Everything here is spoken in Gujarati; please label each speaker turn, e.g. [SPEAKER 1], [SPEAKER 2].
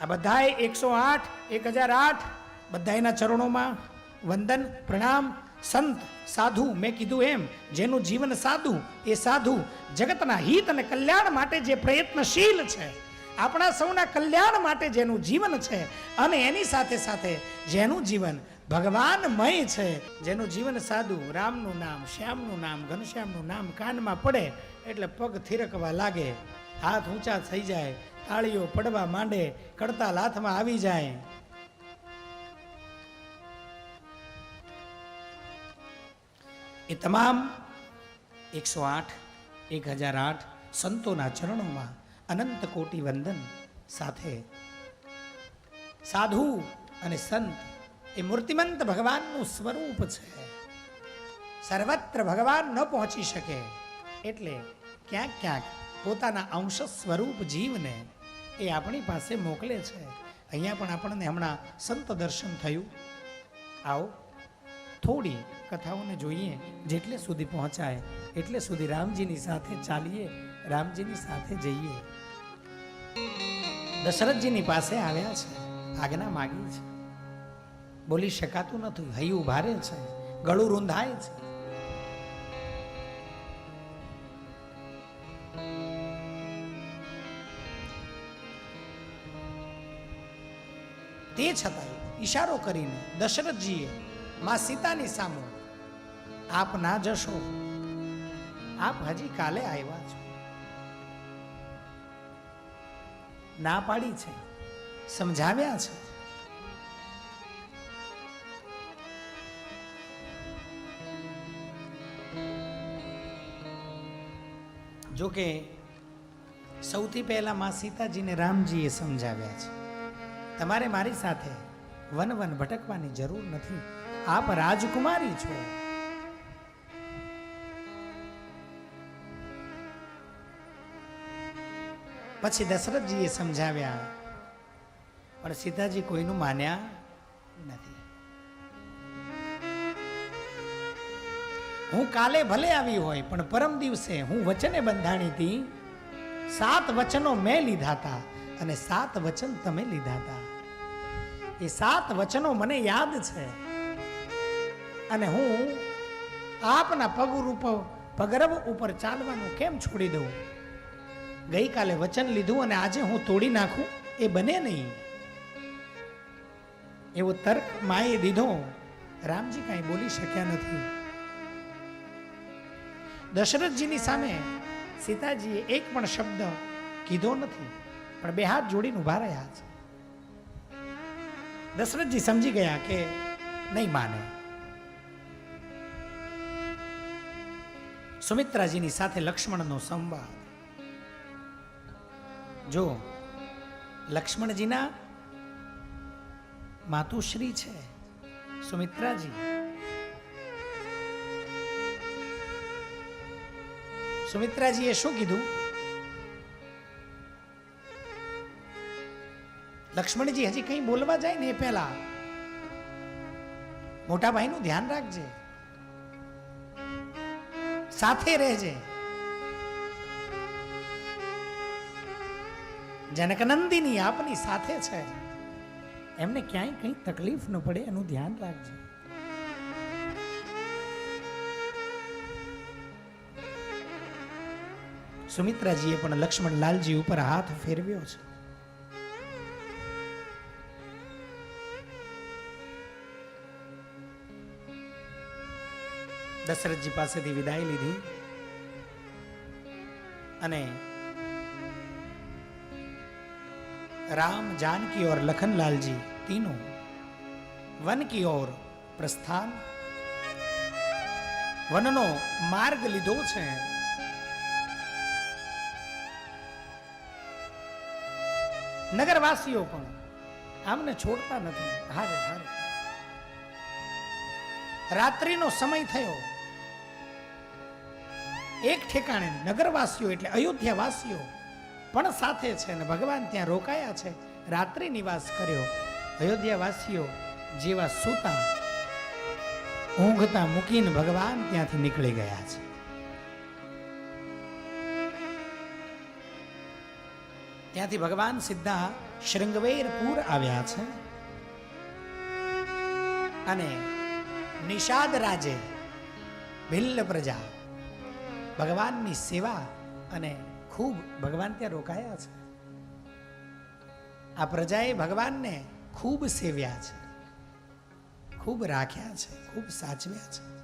[SPEAKER 1] આ બધાય એકસો આઠ, એક હજાર આઠ બધાના ચરણોમાં વંદન, પ્રણામ, સંત, સાધુ, મેં કીધું એમ, જેનું જીવન સાધુ એ સાધુ જગતના હિત અને કલ્યાણ માટે જે પ્રયત્નશીલ છે. આપણા સૌના કલ્યાણ માટે જેનું જીવન છે અને એની સાથે સાથે જેનું જીવન ભગવાનમય છે. જેનું જીવન સાધુ રામનું નામ, શ્યામનું નામ, ઘનશ્યામનું નામ કાનમાં પડે એટલે પગ થિરકવા લાગે. હાથ ઊંચા થઈ જાય તાળીઓ પડવા માંડે કડતાલ હાથમાં આવી જાય. એ તમામ એકસો આઠ, એક હજાર આઠ સંતોના ચરણોમાં અનંત કોટી વંદન સાથે. સાધુ અને સંત એ મૂર્તિમંત ભગવાનનું સ્વરૂપ છે. સર્વત્ર ભગવાન ન પહોંચી શકે એટલે ક્યાંક ક્યાંક પોતાના અંશ સ્વરૂપ જીવને એ આપણી પાસે મોકલે છે. અહીંયા પણ આપણને હમણાં સંત દર્શન થયું. આવો, થોડી કથાઓને જોઈએ, જેટલે સુધી પહોંચાય, એટલે સુધી રામજીની સાથે ચાલીએ, રામજીની સાથે જઈએ. દશરથજીની પાસે આવ્યા છે, આજ્ઞા માગી છે. બોલી, શકાતું નથી, હૈયું ભારે છે, ગળું રૂંધાય છે. તે છતાંય ઈશારો કરીને દશરથજીએ મા સીતાની સામે આપ ના જશો. આપ હજી કાલે આવ્યા છો. ના પાડી છે. સમજાવ્યા છે. જોકે સૌથી પહેલા માં સીતાજીને રામજીએ સમજાવ્યા છે. તમારે મારી સાથે વન વન ભટકવાની જરૂર નથી. આપ રાજકુમારી છો. પછી દશરથજીએ સમજાવ્યા, પણ સીતાજી કોઈનું માન્યા નથી. હું કાલે ભલે આવી હોય, પણ પરમ દિવસે હું વચને બંધાણી હતી. સાત વચનો મેં લીધા હતા અને સાત વચન તમે લીધા હતા. એ સાત વચનો મને યાદ છે. અને હું આપના પગ ઉપર પગરવ ઉપર ચાલવાનું કેમ છોડી દઉં? ગઈકાલે વચન લીધું અને આજે હું તોડી નાખું? એ બને નહીં. એવો તર્ક માએ દીધો. રામજી કાંઈ બોલી શક્યા નથી. દશરથજીની સામે સીતાજીએ એક પણ શબ્દ કીધો નથી. પણ બે હાથ જોડીને ઊભા રહ્યા છે. દશરથજી સમજી ગયા કે નહીં માને. સુમિત્રાજીની સાથે લક્ષ્મણનો સંવાદ. જો, લક્ષ્મણજીના માતુશ્રી છે, સુમિત્રાજી. સુમિત્રાજીએ શું કીધું? લક્ષ્મણજી હજી કંઈ બોલવા જાય ને એ પહેલા. મોટા ભાઈનું ધ્યાન રાખજે. સાથે રહેજે. જનકનંદિની આપની સાથે છે. એમને ક્યાંય કંઈ તકલીફ ન પડે એનું ધ્યાન રાખજે. સુમિત્રાજીએ પણ લક્ષ્મણ લાલજી ઉપર હાથ ફેરવ્યો છે. દશરથજી પાસેથી વિદાય લીધી અને રામ જાનકી ઓર લખનલાલજી તીનો વન કી ઓર પ્રસ્થાન. વનનો માર્ગ લીધો છે. નગરવાસીઓ પણ આમને છોડતા નથી. હારે હારે. રાત્રિનો સમય થયો. એક ઠેકાણે નગરવાસીઓ એટલે અયોધ્યાવાસીઓ પણ સાથે છે અને ભગવાન ત્યાં રોકાયા છે. રાત્રિ નિવાસ કર્યો. અયોધ્યાવાસીઓ જેવા સૂતા ઊંઘતા મૂકીને ભગવાન ત્યાંથી નીકળી ગયા છે. ત્યાંથી ભગવાન સીધા શૃંગવેરપુર આવ્યા છે. અને નિષાદ રાજે ભિલ્લ પ્રજા ભગવાનની સેવા અને ખૂબ ભગવાન ત્યાં રોકાયા છે. આ પ્રજાએ ભગવાનને ખૂબ સેવ્યા છે. ખૂબ રાખ્યા છે, ખૂબ સાચવ્યા છે.